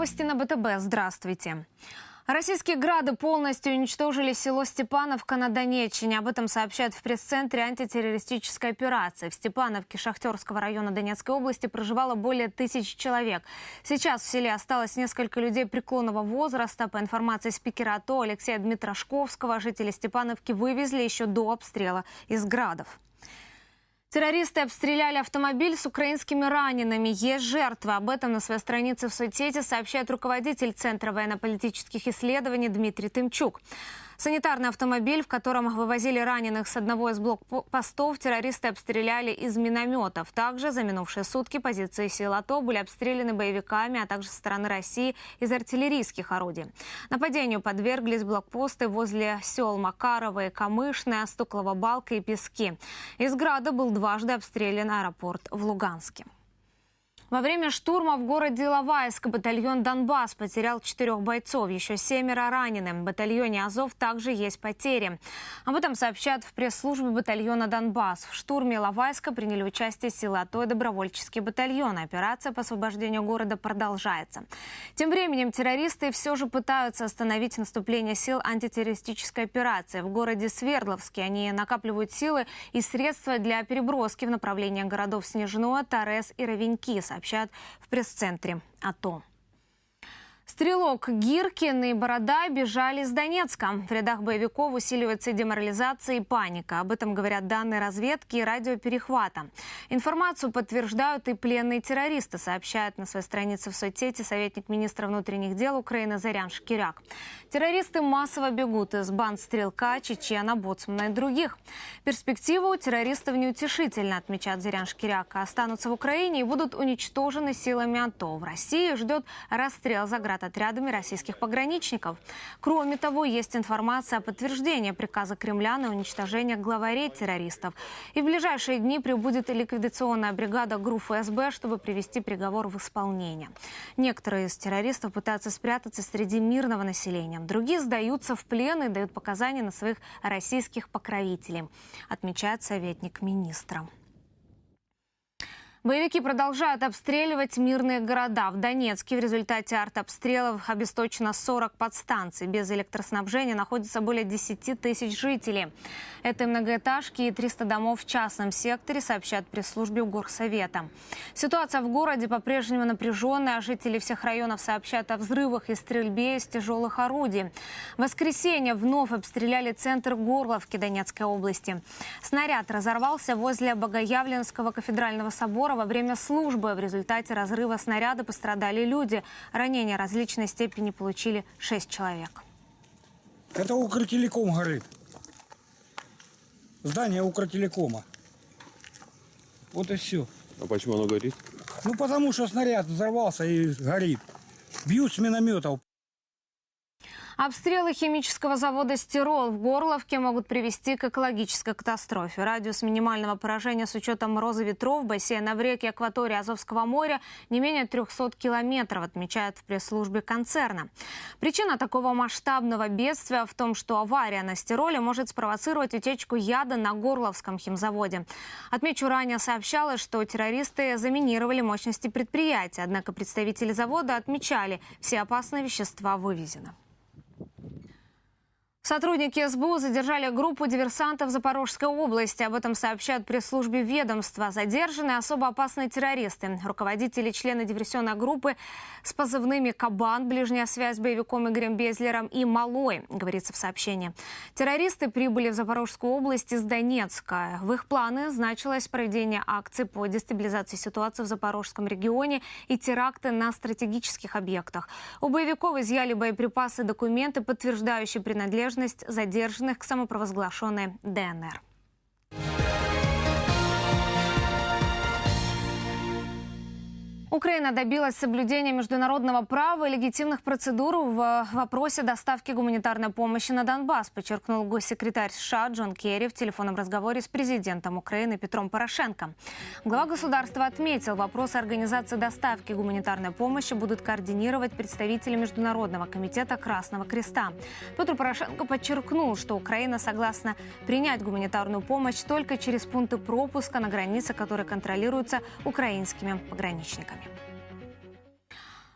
Новости на БТБ. Здравствуйте. Российские грады полностью уничтожили село Степановка на Донеччине. Об этом сообщают в пресс-центре антитеррористической операции. В Степановке Шахтерского района Донецкой области проживало более тысячи человек. Сейчас в селе осталось несколько людей преклонного возраста. По информации спикера АТО Алексея Дмитрошковского, жители Степановки вывезли еще до обстрела из градов. Террористы обстреляли автомобиль с украинскими ранеными. Есть жертвы. Об этом на своей странице в соцсети сообщает руководитель Центра военно-политических исследований Дмитрий Тымчук. Санитарный автомобиль, в котором вывозили раненых с одного из блокпостов, террористы обстреляли из минометов. Также за минувшие сутки позиции сил АТО были обстреляны боевиками, а также со стороны России из артиллерийских орудий. Нападению подверглись блокпосты возле сел Макарова и Камышная, Стуклова Балка и Пески. Из Града был дважды обстрелян аэропорт в Луганске. Во время штурма в городе Иловайск батальон «Донбасс» потерял четырех бойцов, еще семеро ранены. В батальоне «Азов» также есть потери. Об этом сообщают в пресс-службе батальона «Донбасс». В штурме Иловайска приняли участие силы АТО и добровольческие батальоны. Операция по освобождению города продолжается. Тем временем террористы все же пытаются остановить наступление сил антитеррористической операции. В городе Свердловске они накапливают силы и средства для переброски в направлении городов Снежное, Торез и Ровеньки, сообщают в пресс-центре АТО. Стрелок Гиркин и Борода бежали из Донецка. В рядах боевиков усиливается деморализация и паника. Об этом говорят данные разведки и радиоперехвата. Информацию подтверждают и пленные террористы, сообщает на своей странице в соцсети советник министра внутренних дел Украины Зарян Шкиряк. Террористы массово бегут из банд Стрелка, Чечена, Боцмана и других. Перспектива у террористов неутешительна, отмечает Зарян Шкиряк. Останутся в Украине и будут уничтожены силами АТО. В России ждет расстрел заградотрядов отрядами российских пограничников. Кроме того, есть информация о подтверждении приказа Кремля на уничтожение главарей террористов. И в ближайшие дни прибудет ликвидационная бригада ГРУ ФСБ, чтобы привести приговор в исполнение. Некоторые из террористов пытаются спрятаться среди мирного населения. Другие сдаются в плен и дают показания на своих российских покровителей, отмечает советник министра. Боевики продолжают обстреливать мирные города. В Донецке в результате артобстрелов обесточено 40 подстанций. Без электроснабжения находится более 10 тысяч жителей. Это многоэтажки и 300 домов в частном секторе, сообщают пресс-службе Горсовета. Ситуация в городе по-прежнему напряженная. Жители всех районов сообщают о взрывах и стрельбе из тяжелых орудий. В воскресенье вновь обстреляли центр Горловки Донецкой области. Снаряд разорвался возле Богоявленского кафедрального собора во время службы. В результате разрыва снаряда пострадали люди. Ранения различной степени получили 6 человек. Это Укртелеком горит. Здание Укртелекома. Вот и все. А почему оно горит? Ну, потому что снаряд взорвался и горит. Бьют с минометов. Обстрелы химического завода «Стирол» в Горловке могут привести к экологической катастрофе. Радиус минимального поражения с учетом мороза ветров бассейна в реке акватории Азовского моря не менее 300 километров, отмечают в пресс-службе концерна. Причина такого масштабного бедствия в том, что авария на «Стироле» может спровоцировать утечку яда на Горловском химзаводе. Отмечу, ранее сообщалось, что террористы заминировали мощности предприятия. Однако представители завода отмечали, все опасные вещества вывезены. Сотрудники СБУ задержали группу диверсантов в Запорожской области. Об этом сообщают пресс-службе ведомства. Задержаны особо опасные террористы. Руководители члены диверсионной группы с позывными «Кабан», ближняя связь с боевиком Игорем Безлером и «Малой», говорится в сообщении. Террористы прибыли в Запорожскую область из Донецка. В их планы значилось проведение акций по дестабилизации ситуации в Запорожском регионе и теракты на стратегических объектах. У боевиков изъяли боеприпасы и документы, подтверждающие принадлежность задержанных к самопровозглашенной ДНР. Украина добилась соблюдения международного права и легитимных процедур в вопросе доставки гуманитарной помощи на Донбасс, подчеркнул госсекретарь США Джон Керри в телефонном разговоре с президентом Украины Петром Порошенко. Глава государства отметил, вопросы организации доставки гуманитарной помощи будут координировать представители Международного комитета Красного Креста. Петр Порошенко подчеркнул, что Украина согласна принять гуманитарную помощь только через пункты пропуска на границе, которые контролируются украинскими пограничниками.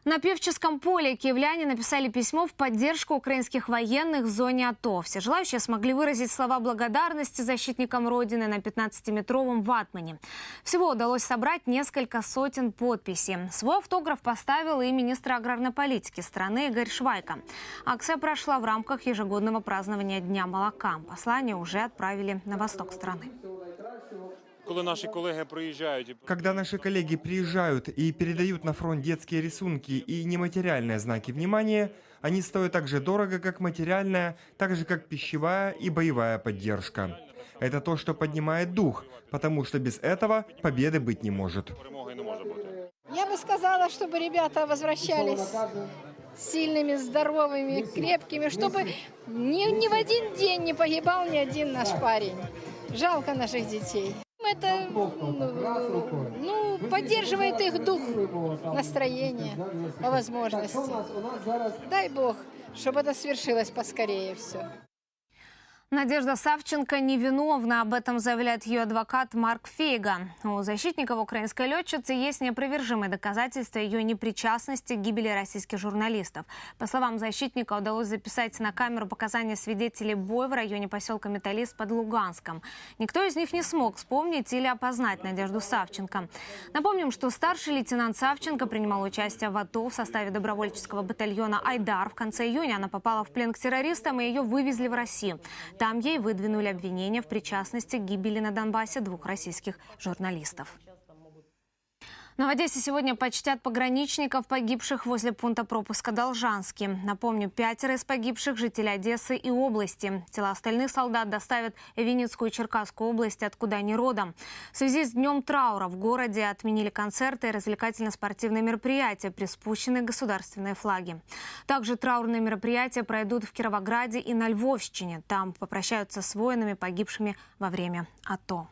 На Певческом поле киевляне написали письмо в поддержку украинских военных в зоне АТО. Все желающие смогли выразить слова благодарности защитникам Родины на 15-метровом ватмане. Всего удалось собрать несколько сотен подписей. Свой автограф поставил и министр аграрной политики страны Игорь Швайка. Акция прошла в рамках ежегодного празднования Дня молока. Послание уже отправили на восток страны. Коли наші колеги приїжджають і Когда наши коллеги приезжают и передают на фронт детские рисунки и нематериальные знаки внимания, они стоят так же дорого, как материальная, так же, как пищевая и боевая поддержка. Это то, что поднимает дух, потому что без этого победы быть не может. перемоги не може бути. Я бы сказала, чтобы ребята возвращались сильными, здоровыми, крепкими, чтобы ни, ни в один день не погибал ни один наш парень. Жалко наших детей. Это ну, ну, поддерживает их дух, настроение возможности. Дай Бог, чтобы это свершилось поскорее все. Надежда Савченко невиновна. Об этом заявляет ее адвокат Марк Фейга. У защитников украинской летчицы есть неопровержимые доказательства ее непричастности к гибели российских журналистов. По словам защитника, удалось записать на камеру показания свидетелей боя в районе поселка Металлист под Луганском. Никто из них не смог вспомнить или опознать Надежду Савченко. Напомним, что старший лейтенант Савченко принимал участие в АТО в составе добровольческого батальона «Айдар». В конце июня она попала в плен к террористам, и ее вывезли в Россию. Там ей выдвинули обвинения в причастности к гибели на Донбассе двух российских журналистов. Но в Одессе сегодня почтят пограничников, погибших возле пункта пропуска Должанский. Напомню, пятеро из погибших – жители Одессы и области. Тела остальных солдат доставят в Винницкую и Черкасскую области, откуда они родом. В связи с Днем траура в городе отменили концерты и развлекательно-спортивные мероприятия, приспущенные государственные флаги. Также траурные мероприятия пройдут в Кировограде и на Львовщине. Там попрощаются с воинами, погибшими во время АТО.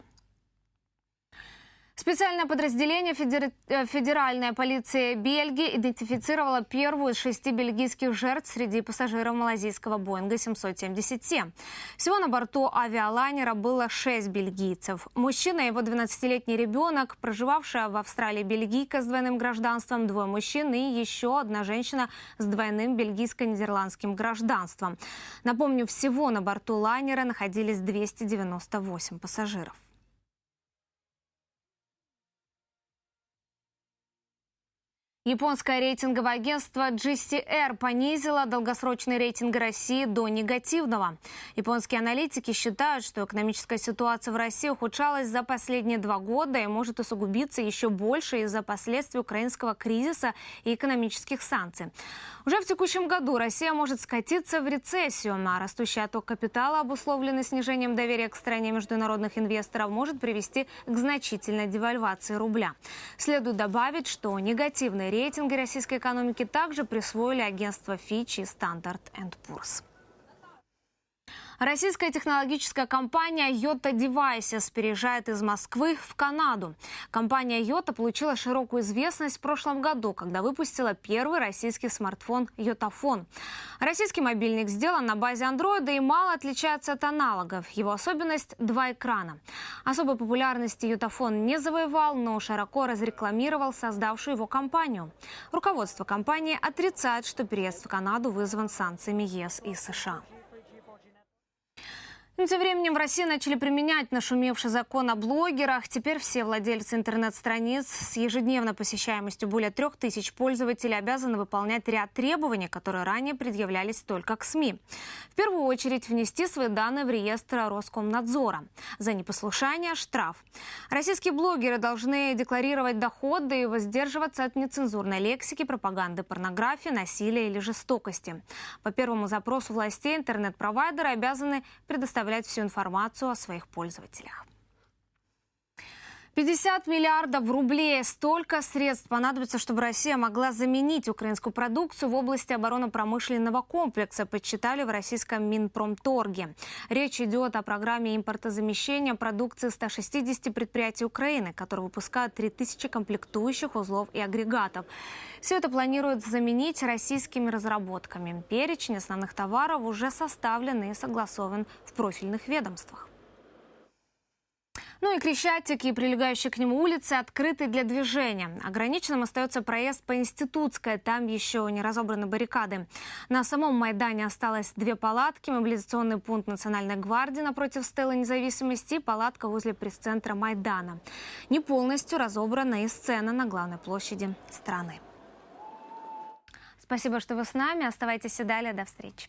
Специальное подразделение Федер- э, Федеральная полиция Бельгии идентифицировало первую из шести бельгийских жертв среди пассажиров малазийского Боинга 777. Всего на борту авиалайнера было шесть бельгийцев. Мужчина и его 12-летний ребенок, проживавшая в Австралии бельгийка с двойным гражданством, двое мужчин и еще одна женщина с двойным бельгийско-нидерландским гражданством. Напомню, всего на борту лайнера находились 298 пассажиров. Японское рейтинговое агентство GCR понизило долгосрочный рейтинг России до негативного. Японские аналитики считают, что экономическая ситуация в России ухудшалась за последние два года и может усугубиться еще больше из-за последствий украинского кризиса и экономических санкций. Уже в текущем году Россия может скатиться в рецессию, а растущий отток капитала, обусловленный снижением доверия к стране международных инвесторов, может привести к значительной девальвации рубля. Следует добавить, что негативные рейтинги российской экономики также присвоили агентство Fitch и Standard Poor's. Российская технологическая компания Yota Devices переезжает из Москвы в Канаду. Компания Yota получила широкую известность в прошлом году, когда выпустила первый российский смартфон Yotafone. Российский мобильник сделан на базе Android и мало отличается от аналогов. Его особенность – два экрана. Особой популярности Yotafone не завоевал, но широко разрекламировал создавшую его компанию. Руководство компании отрицает, что переезд в Канаду вызван санкциями ЕС и США. Ну, Тем временем в России начали применять нашумевший закон о блогерах. Теперь все владельцы интернет-страниц с ежедневно посещаемостью более трех тысяч пользователей обязаны выполнять ряд требований, которые ранее предъявлялись только к СМИ. В первую очередь внести свои данные в реестр Роскомнадзора. За непослушание – штраф. Российские блогеры должны декларировать доходы и воздерживаться от нецензурной лексики, пропаганды порнографии, насилия или жестокости. По первому запросу властей интернет-провайдеры обязаны предоставлять всю информацию о своих пользователях. 50 миллиардов рублей. Столько средств понадобится, чтобы Россия могла заменить украинскую продукцию в области оборонно-промышленного комплекса, подсчитали в российском Минпромторге. Речь идет о программе импортозамещения продукции 160 предприятий Украины, которые выпускают 3000 комплектующих узлов и агрегатов. Все это планируют заменить российскими разработками. Перечень основных товаров уже составлен и согласован в профильных ведомствах. Ну и Крещатик и прилегающие к нему улицы открыты для движения. Ограниченным остается проезд по Институтской. Там еще не разобраны баррикады. На самом Майдане осталось две палатки, мобилизационный пункт Национальной гвардии напротив Стелы независимости и палатка возле пресс-центра Майдана. Не полностью разобрана и сцена на главной площади страны. Спасибо, что вы с нами. Оставайтесь и далее. До встречи.